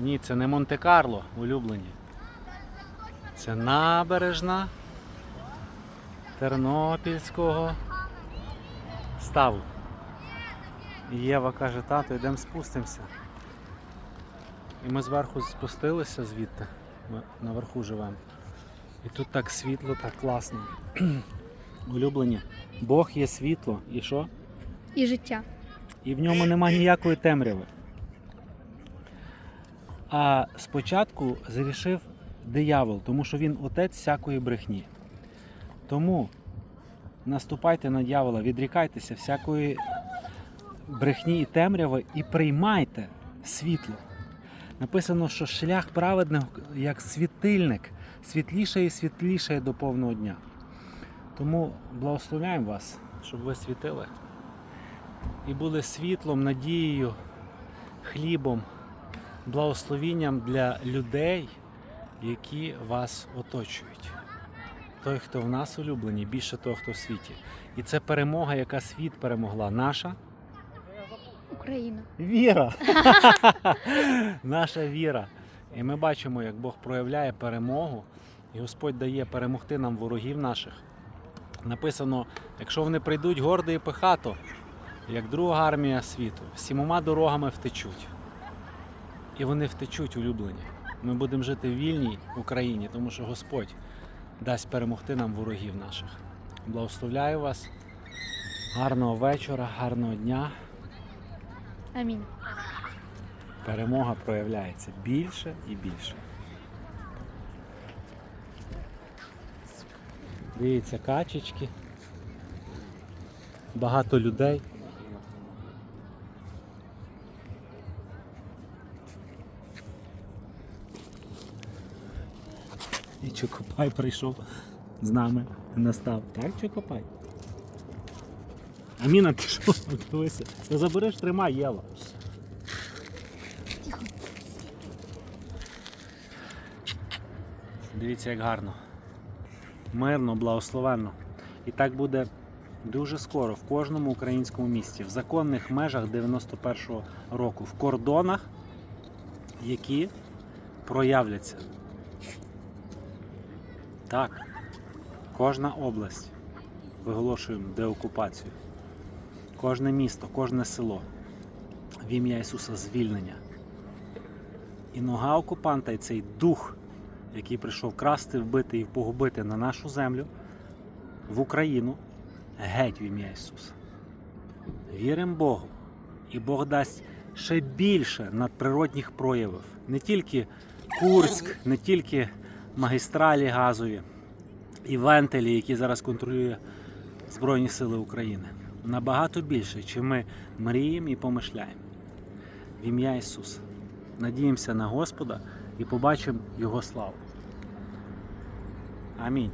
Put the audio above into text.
Ні, це не Монте-Карло, улюблені. Це набережна Тернопільського ставу. І Єва каже, тато, йдемо спустимося. І ми зверху спустилися звідти. Ми наверху живемо. І тут так світло, так класно. Улюблені. Бог є світло. І що? І життя. І в ньому нема ніякої темряви. А спочатку зарішив диявол, тому що він отець всякої брехні. Тому наступайте на дьявола, відрікайтеся всякої брехні і темряви і приймайте світло. Написано, що шлях праведних як світильник, світліше і світліше до повного дня. Тому благословляємо вас, щоб ви світили і були світлом, надією, хлібом, благословінням для людей, які вас оточують. Той, хто в нас улюблений, більше того, хто в світі. І це перемога, яка світ перемогла. Наша Україна. віра. Наша віра. І ми бачимо, як Бог проявляє перемогу, і Господь дає перемогти нам ворогів наших. Написано, якщо вони прийдуть гордо і пихато, як друга армія світу, сімома дорогами втечуть. І вони втечуть улюблені. Ми будемо жити в вільній Україні, тому що Господь дасть перемогти нам ворогів наших. Благословляю вас. Гарного вечора, гарного дня. Амінь. Перемога проявляється більше і більше. Дивіться, качечки. Багато людей. І Чокопай прийшов з нами, настав. Так, Чокопай? Аміна, ти що? Дивися. Ти забереш, тримай, Єва. Дивіться, як гарно. Мирно, благословенно. І так буде дуже скоро в кожному українському місті, в законних межах 91-го року, в кордонах, які проявляться. Так, кожна область виголошуємо деокупацію. Кожне місто, кожне село в ім'я Ісуса звільнення. І нога окупанта, і цей дух, який прийшов красти, вбити і погубити на нашу землю, в Україну, геть в ім'я Ісуса. Віримо Богу, і Бог дасть ще більше надприродних проявів. Не тільки Курськ, не тільки магістралі газові і вентилі, які зараз контролює Збройні Сили України. Набагато більше, чим ми мріємо і помишляємо. В ім'я Ісуса. Надіємося на Господа і побачимо Його славу. Амінь.